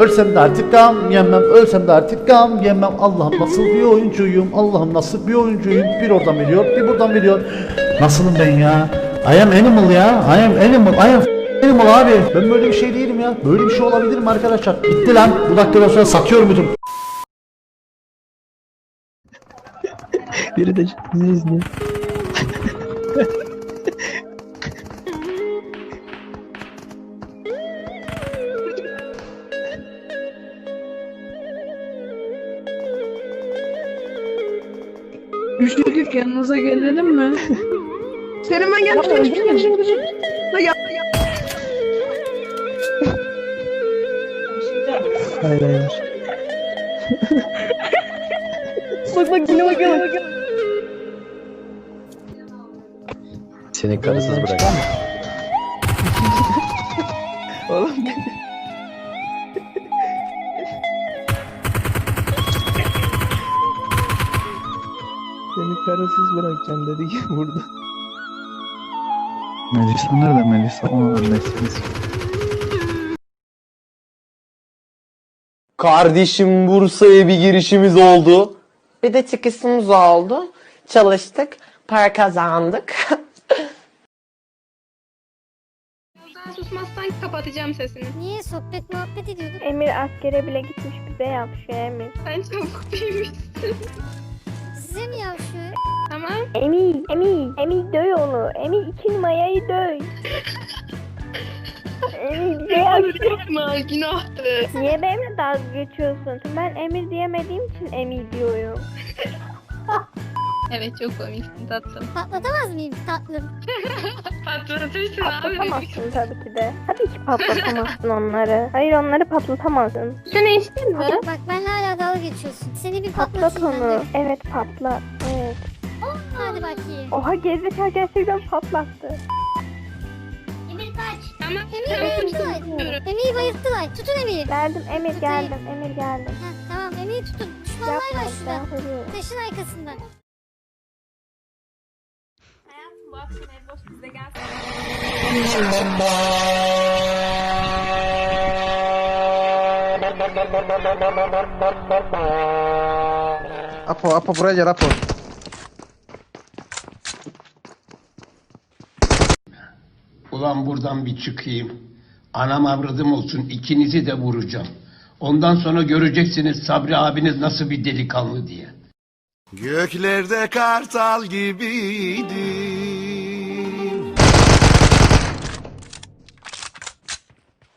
Ölsem de artık gam yemem, ölsem de artık gam yemem. Allah'ım nasıl bir oyuncuyum, Allah'ım nasıl bir oyuncuyum. Bir oradan veriyor, bir buradan veriyor. Nasılım ben ya? I am animal ya, I am animal, I am animal abi. Ben böyle bir şey değilim ya. Böyle bir şey olabilir mi arkadaşlar? Bitti lan. Bu dakikadan sonra satıyorum bütün. Biri de bizi izliyor. Üşüdük yanınıza gelelim mi? Senin ben gelmiştim. Ha ya. Hayır hayır. Bak bak yine bak yine bak. Seni karısız bırak. Oğlum Seni karısız bırakacağım dedi ki burada. Melisa nerede Melisa? Onu anlarsınız. Kardeşim Bursa'ya bir girişimiz oldu. Bir de çıkışımız oldu. Çalıştık, para kazandık. Sen susmazsan kapatacağım sesini. Niye sohbet muhabbet ediyorduk? Emir askere bile gitmiş bize yapışıyor Emir. Sen çabuk büyümüşsün. Size mi yavşıyor? Tamam. Emir, Emir, Emir döv onu. Emir iki numarayı döv. Emir bize yapışıyor. Yapma günahtı. Niye benimle dalga geçiyorsun? Ben Emir diyemediğim için Emir diyorum. Evet çok komiksin tatlım. Patlatamaz mıyım tatlım? Patlatırsın abi. Patlatamazsın tabii ki de. Tabii ki patlatamazsın onları. Hayır onları patlatamazsın. Sen içtin mi? Bak ben hala dalga geçiyorsun. Seni bir Patlat patlatayım ben onu. de. Evet patlat. Evet. Hadi bakayım. Oha gerizekalı gerçekten patlattı. Emir kaç. Tamam. Emir'i bayılttılar. Emir'i bayılttılar. Tutun Emir'i. Geldim Emir geldim. Emir geldim. Heh, tamam Emir'i tutun. Düşmanlar Yapma var ben şurada. vuruyorum. Taşın arkasında. Bu akşam ev boş bize gelsin. Apo, Apo buraya gel Apo. Ulan buradan bir çıkayım. Anam avradım olsun ikinizi de vuracağım. Ondan sonra göreceksiniz Sabri abiniz nasıl bir delikanlı diye. Göklerde kartal gibiydim.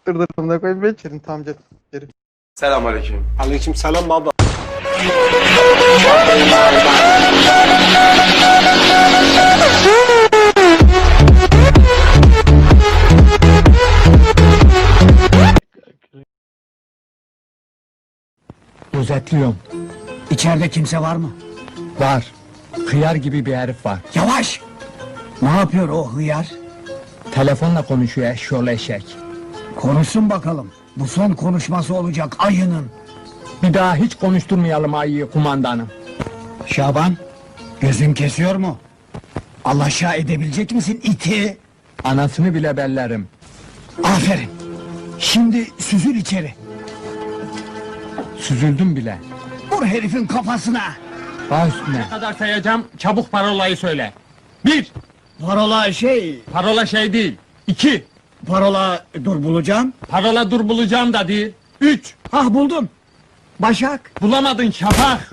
Dur dur bunu koyayım ben içerim tamam gel. Selamünaleyküm. Aleyküm selam baba. Gözetliyorum. İçeride kimse var mı? Var. Hıyar gibi bir herif var. Yavaş! Ne yapıyor o hıyar? Telefonla konuşuyor eşşoğlu eşek. Konuşsun bakalım. Bu son konuşması olacak ayının. Bir daha hiç konuşturmayalım ayıyı kumandanım. Şaban, gözün kesiyor mu? Alaşağı edebilecek misin iti? Anasını bile bellerim. Aferin. Şimdi süzül içeri. Süzüldüm bile. Vur herifin kafasına. Baş üstüne. Ne kadar sayacağım, çabuk parolayı söyle. Bir. Parola şey... Parola şey değil. İki. Parola dur bulacağım. Parola dur bulacağım da değil. Üç. Hah buldum. Başak. Bulamadın Şafak.